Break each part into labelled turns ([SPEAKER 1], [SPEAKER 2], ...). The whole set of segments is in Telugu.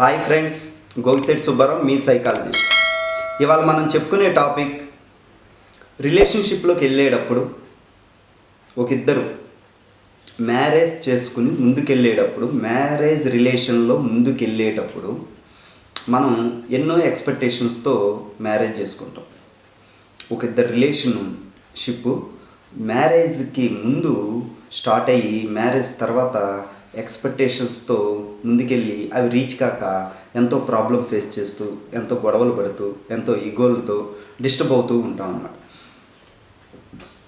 [SPEAKER 1] హాయ్ ఫ్రెండ్స్ గోగిసెట్ సుబ్బారావు మీ సైకాలజిస్ట్ ఇవాళ మనం చెప్పుకునే టాపిక్ రిలేషన్షిప్లోకి వెళ్ళేటప్పుడు ఒక ఇద్దరు మ్యారేజ్ చేసుకుని ముందుకెళ్ళేటప్పుడు మ్యారేజ్ రిలేషన్లో ముందుకెళ్ళేటప్పుడు మనం ఎన్నో ఎక్స్పెక్టేషన్స్తో మ్యారేజ్ చేసుకుంటాం. ఒక ఇద్దరు రిలేషన్షిప్ మ్యారేజ్కి ముందు స్టార్ట్ అయ్యి మ్యారేజ్ తర్వాత ఎక్స్పెక్టేషన్స్తో ముందుకెళ్ళి అవి రీచ్ కాక ఎంతో ప్రాబ్లం ఫేస్ చేస్తూ ఎంతో గొడవలు పడుతూ ఎంతో ఈగోలతో డిస్టర్బ్ అవుతూ ఉంటాం అన్నమాట.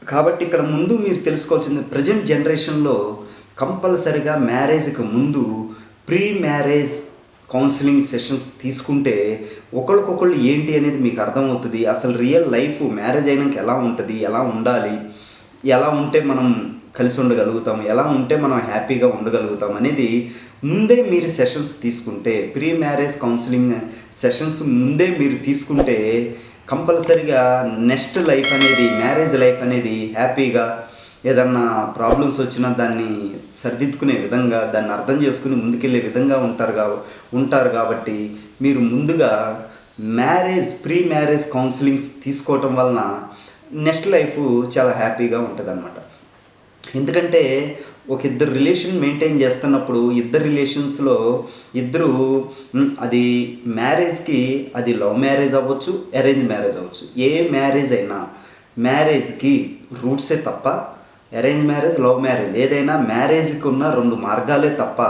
[SPEAKER 1] కాబట్టి ఇక్కడ ముందు మీరు తెలుసుకోవాల్సింది ప్రజెంట్ జనరేషన్లో కంపల్సరిగా మ్యారేజ్కి ముందు ప్రీ మ్యారేజ్ కౌన్సిలింగ్ సెషన్స్ తీసుకుంటే ఒకరికొకళ్ళు ఏంటి అనేది మీకు అర్థమవుతుంది అసలు రియల్ లైఫ్ మ్యారేజ్ అయినాక ఎలా ఉంటుంది ఎలా ఉండాలి ఎలా ఉంటే మనం కలిసి ఉండగలుగుతాం ఎలా ఉంటే మనం హ్యాపీగా ఉండగలుగుతాం అనేది ముందే మీరు సెషన్స్ తీసుకుంటే ప్రీ మ్యారేజ్ కౌన్సిలింగ్ సెషన్స్ ముందే మీరు తీసుకుంటే కంపల్సరిగా నెక్స్ట్ లైఫ్ అనేది మ్యారేజ్ లైఫ్ అనేది హ్యాపీగా ఏదన్నా ప్రాబ్లమ్స్ వచ్చినా దాన్ని సరిదిద్దుకునే విధంగా దాన్ని అర్థం చేసుకుని ముందుకెళ్ళే విధంగా ఉంటారు కా ఉంటారు కాబట్టి మీరు ముందుగా మ్యారేజ్ ప్రీ మ్యారేజ్ కౌన్సిలింగ్స్ తీసుకోవటం వలన నెక్స్ట్ లైఫ్ చాలా హ్యాపీగా ఉంటుంది ఎందుకంటే ఒక ఇద్దరు రిలేషన్ మెయింటైన్ చేస్తున్నప్పుడు ఇద్దరు రిలేషన్స్లో ఇద్దరు అది మ్యారేజ్కి అది లవ్ మ్యారేజ్ అవ్వచ్చు అరేంజ్ మ్యారేజ్ అవ్వచ్చు. ఏ మ్యారేజ్ అయినా మ్యారేజ్కి రూట్సే తప్ప అరేంజ్ మ్యారేజ్ లవ్ మ్యారేజ్ ఏదైనా మ్యారేజ్కి ఉన్న రెండు మార్గాలే తప్ప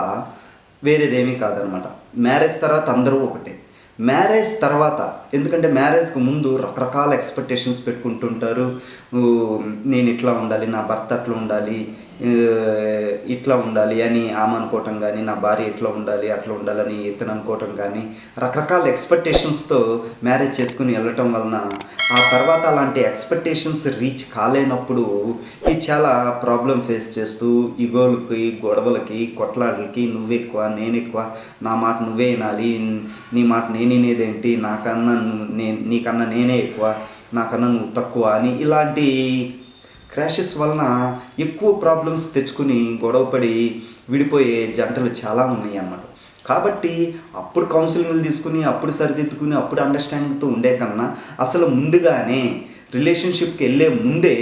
[SPEAKER 1] వేరేదేమీ కాదనమాట మ్యారేజ్ తర్వాత అందరూ ఒకటే. మ్యారేజ్ తర్వాత ఎందుకంటే మ్యారేజ్కి ముందు రకరకాల ఎక్స్పెక్టేషన్స్ పెట్టుకుంటుంటారు. నేను ఇట్లా ఉండాలి నా భర్త అట్లా ఉండాలి ఇట్లా ఉండాలి అని ఆమె అనుకోవటం కానీ నా భార్య ఇట్లా ఉండాలి అట్లా ఉండాలని ఇతను అనుకోవటం కానీ రకరకాల ఎక్స్పెక్టేషన్స్తో మ్యారేజ్ చేసుకుని వెళ్ళటం వలన ఆ తర్వాత అలాంటి ఎక్స్పెక్టేషన్స్ రీచ్ కాలేనప్పుడు ఇది చాలా ప్రాబ్లం ఫేస్ చేస్తూ ఇగోలకి గొడవలకి కొట్లాటలకి నువ్వెక్కువ నేనెక్కువ నా మాట నువ్వే వినాలి నీ మాట నేను వినేదేంటి నాకన్నా నన్ను నేను నీకన్నా నేనే ఎక్కువ నాకన్నా నువ్వు తక్కువ అని ఇలాంటి క్రాషెస్ వలన ఎక్కువ ప్రాబ్లమ్స్ తెచ్చుకుని గొడవపడి విడిపోయే జంటలు చాలా ఉన్నాయి అన్నమాట. కాబట్టి అప్పుడు కౌన్సిలింగ్లు తీసుకుని అప్పుడు సరిదిద్దుకుని అప్పుడు అండర్స్టాండింగ్తో ఉండే కన్నా అసలు ముందుగానే రిలేషన్షిప్కి వెళ్ళే ముందే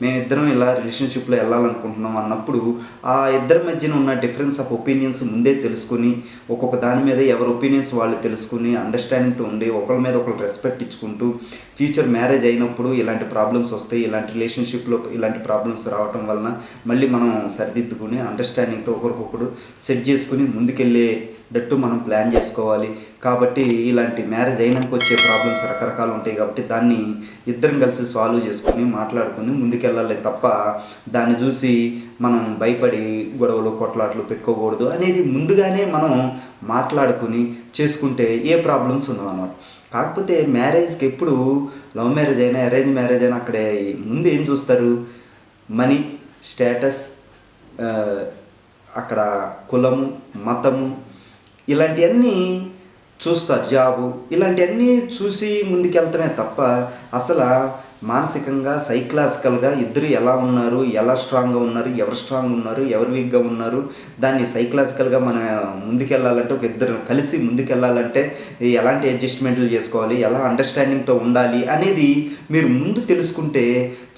[SPEAKER 1] మేమిద్దరం ఇలా రిలేషన్షిప్లో వెళ్ళాలనుకుంటున్నాం అన్నప్పుడు ఆ ఇద్దరి మధ్యన ఉన్న డిఫరెన్స్ ఆఫ్ ఒపీనియన్స్ ముందే తెలుసుకుని ఒక్కొక్క దాని మీద ఎవరి ఒపీనియన్స్ వాళ్ళు తెలుసుకుని అండర్స్టాండింగ్తో ఉండి ఒకరి మీద ఒకరు రెస్పెక్ట్ ఇచ్చుకుంటూ ఫ్యూచర్ మ్యారేజ్ అయినప్పుడు ఇలాంటి ప్రాబ్లమ్స్ వస్తాయి ఇలాంటి రిలేషన్షిప్లో ఇలాంటి ప్రాబ్లమ్స్ రావటం వలన మళ్ళీ మనం సరిదిద్దుకుని అండర్స్టాండింగ్తో ఒకరికొకరు సెట్ చేసుకుని డట్టు మనం ప్లాన్ చేసుకోవాలి. కాబట్టి ఇలాంటి మ్యారేజ్ అయినాక వచ్చే ప్రాబ్లమ్స్ రకరకాలు ఉంటాయి కాబట్టి దాన్ని ఇద్దరం కలిసి సాల్వ్ చేసుకుని మాట్లాడుకుని ముందుకెళ్ళాలి తప్ప దాన్ని చూసి మనం భయపడి గొడవలు కొట్లాట్లు పెట్టుకోకూడదు అనేది ముందుగానే మనం మాట్లాడుకుని చేసుకుంటే ఏ ప్రాబ్లమ్స్ ఉండవు అన్నమాట. కాకపోతే మ్యారేజ్కి ఎప్పుడు లవ్ మ్యారేజ్ అయినా అరేంజ్ మ్యారేజ్ అయినా అక్కడే ముందు ఏం చూస్తారు? మనీ స్టేటస్ అక్కడ కులము మతము ఇలాంటివన్నీ చూస్తారు జాబు. ఇలాంటివన్నీ చూసి ముందుకెళ్తామే తప్ప అసలు మానసికంగా సైకలాజికల్గా ఇద్దరు ఎలా ఉన్నారు ఎలా స్ట్రాంగ్గా ఉన్నారు ఎవరు స్ట్రాంగ్ ఉన్నారు ఎవరు వీక్గా ఉన్నారు దాన్ని సైకలాజికల్గా మనం ముందుకెళ్ళాలంటే ఒక ఇద్దరు కలిసి ముందుకెళ్ళాలంటే ఎలాంటి అడ్జస్ట్మెంట్లు చేసుకోవాలి ఎలా అండర్స్టాండింగ్తో ఉండాలి అనేది మీరు ముందు తెలుసుకుంటే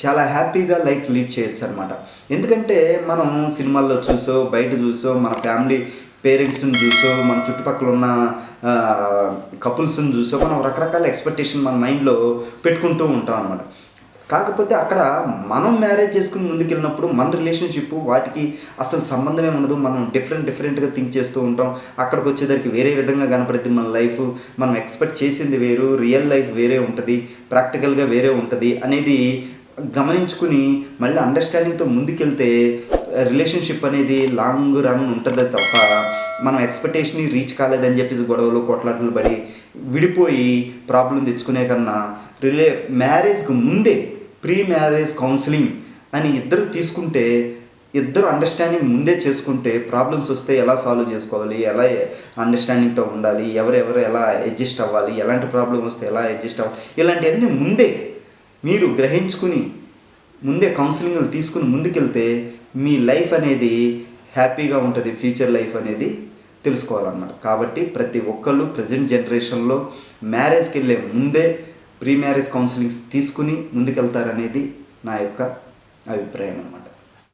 [SPEAKER 1] చాలా హ్యాపీగా లైఫ్ లీడ్ చేయొచ్చు అనమాట ఎందుకంటే మనం సినిమాల్లో చూసో బయట చూసో మన ఫ్యామిలీ పేరెంట్స్ని చూసో మన చుట్టుపక్కల ఉన్న కపుల్స్ని చూసో మనం రకరకాల ఎక్స్పెక్టేషన్ మన మైండ్లో పెట్టుకుంటూ ఉంటాం అనమాట కాకపోతే అక్కడ మనం మ్యారేజ్ చేసుకుని ముందుకెళ్ళినప్పుడు మన రిలేషన్షిప్ వాటికి అసలు సంబంధమే ఉండదు. మనం డిఫరెంట్ డిఫరెంట్గా థింక్ చేస్తూ ఉంటాం. అక్కడికి వచ్చేసరికి వేరే విధంగా కనపడుతుంది మన లైఫ్ మనం ఎక్స్పెక్ట్ చేసింది వేరు రియల్ లైఫ్ వేరే ఉంటుంది. ప్రాక్టికల్గా వేరే ఉంటుంది అనేది గమనించుకుని మళ్ళీ అండర్స్టాండింగ్తో ముందుకెళ్తే రిలేషన్షిప్ అనేది లాంగ్ రన్ ఉంటుంది తప్ప మనం ఎక్స్పెక్టేషన్ రీచ్ కాలేదని చెప్పేసి గొడవలు కొట్లాటలు పడి విడిపోయి ప్రాబ్లం తెచ్చుకునే కన్నా రిలే మ్యారేజ్కి ముందే ప్రీ మ్యారేజ్ కౌన్సిలింగ్ అని ఇద్దరు తీసుకుంటే ఇద్దరు అండర్స్టాండింగ్ ముందే చేసుకుంటే ప్రాబ్లమ్స్ వస్తే ఎలా సాల్వ్ చేసుకోవాలి ఎలా అండర్స్టాండింగ్తో ఉండాలి ఎవరెవరు ఎలా అడ్జస్ట్ అవ్వాలి ఎలాంటి ప్రాబ్లం వస్తే ఎలా అడ్జస్ట్ అవ్వాలి ఇలాంటివన్నీ ముందే మీరు గ్రహించుకుని ముందే కౌన్సిలింగ్లు తీసుకుని ముందుకెళ్తే మీ లైఫ్ అనేది హ్యాపీగా ఉంటుంది ఫ్యూచర్ లైఫ్ అనేది తెలుసుకోవాలన్నమాట. కాబట్టి ప్రతి ఒక్కళ్ళు ప్రజెంట్ జనరేషన్లో మ్యారేజ్కి వెళ్ళే ముందే ప్రీ మ్యారేజ్ కౌన్సిలింగ్స్ తీసుకుని ముందుకెళ్తారనేది నా యొక్క అభిప్రాయం అన్నమాట.